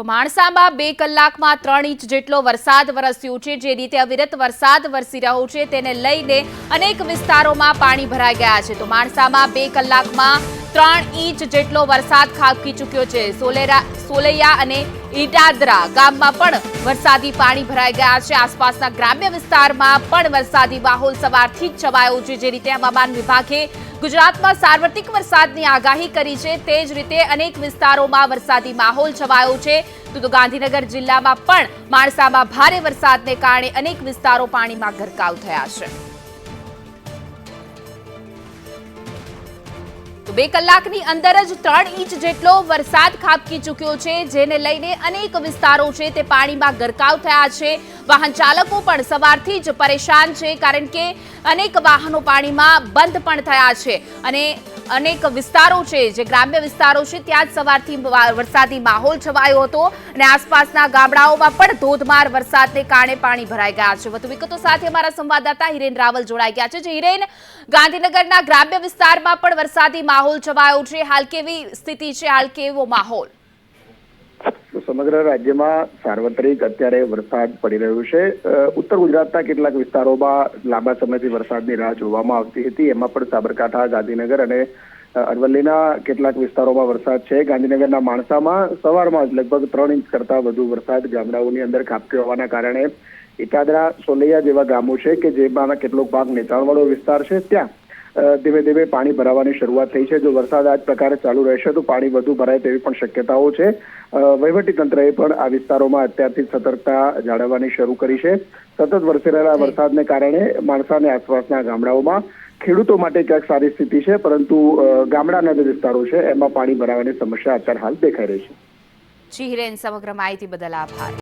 તો માણસામાં બે કલાકમાં ત્રણ ઇંચ જેટલો વરસાદ વરસ્યો છે. જે રીતે અવિરત વરસાદ વરસી રહ્યો છે, તેને લઈને અનેક વિસ્તારોમાં પાણી ભરાઈ ગયા છે. તો માણસામાં બે કલાકમાં ત્રણ ઇંચ જેટલો વરસાદ ખાબકી ચૂક્યો છે. સોલેરા, સોલૈયા અને ઈટાદરા ગામમાં પણ વરસાદી પાણી ભરાઈ ગયા છે. આસપાસના ગ્રામ્ય વિસ્તારમાં પણ વરસાદી માહોલ સવારથી જ છવાયો છે. જે રીતે હવામાન વિભાગે ગુજરાતમાં સાર્વત્રિક વરસાદની આગાહી કરી છે. તે જ રીતે અનેક વિસ્તારોમાં વરસાદી માહોલ છવાયો છે. તો ગાંધીનગર જિલ્લામાં પણ માણસામાં ભારે વરસાદને કારણે અનેક વિસ્તારો પાણીમાં ગરકાવ થયા છે. તો બે કલાકની અંદર જ ત્રણ ઇંચ જેટલો વરસાદ ખાબકી ચૂક્યો છે, જેને લઈને અનેક વિસ્તારો છે તે પાણીમાં ગરકાવ થયા છે. વાહન ચાલકો પણ સવારથી જ પરેશાન છે, કારણ કે અનેક વાહનો પાણીમાં બંધ પણ થયા છે. અને અનેક વિસ્તારો છે, જે ગ્રામ્ય વિસ્તારો છે, ત્યાં જ સવારથી વરસાદી માહોલ છવાયો હતો અને આસપાસના ગામડાઓમાં પણ ધોધમાર વરસાદને કારણે પાણી ભરાઈ ગયા છે. વધુ વિગતો સાથે અમારા સંવાદદાતા હિરેન રાવલ જોડાઈ ગયા છે. જે હિરેન, ગાંધીનગરના ગ્રામ્ય વિસ્તારમાં પણ વરસાદી માહોલ છવાયો છે. હાલ કેવી સ્થિતિ છે? હાલ કેવો માહોલ? તો સમગ્ર રાજ્યમાં સાર્વત્રિક અત્યારે વરસાદ પડી રહ્યો છે. ઉત્તર ગુજરાતના કેટલાક વિસ્તારોમાં લાંબા સમયથી વરસાદની રાહ જોવામાં આવતી હતી. એમાં પણ સાબરકાંઠા, ગાંધીનગર અને અરવલ્લીના કેટલાક વિસ્તારોમાં વરસાદ છે. ગાંધીનગરના માણસામાં સવારમાં જ લગભગ ત્રણ ઇંચ કરતા વધુ વરસાદ ગામડાઓની અંદર ખાબક્યો હોવાના કારણે ઇટાદરા સોલૈયા જેવા ગામો છે કે જેમાં કેટલોક ભાગ નેતાણવાળો વિસ્તાર છે. ત્યાં ધીમે ધીમે પાણી ભરાવાની શરૂઆત થઈ છે. જો વરસાદ આ જ પ્રકારે ચાલુ રહેશે તો પાણી વધુ ભરાય તેવી પણ શક્યતાઓ છે. વહીવટીતંત્રએ વહીવટી તંત્રએ પણ આ વિસ્તારોમાં અત્યારથી સતર્કતા જાળવવાની શરૂ કરી છે. સતત વરસી રહેલા વરસાદને કારણે માણસા અને આસપાસના ગામડાઓમાં ખેડૂતો માટે ક્યાંક સારી સ્થિતિ છે પરંતુ ગામડાના જે વિસ્તારો છે એમાં પાણી ભરાવાની સમસ્યા અત્યારે હાલ દેખાઈ રહી છે. જી હિરેન સમગ્ર માહિતી બદલ આભાર.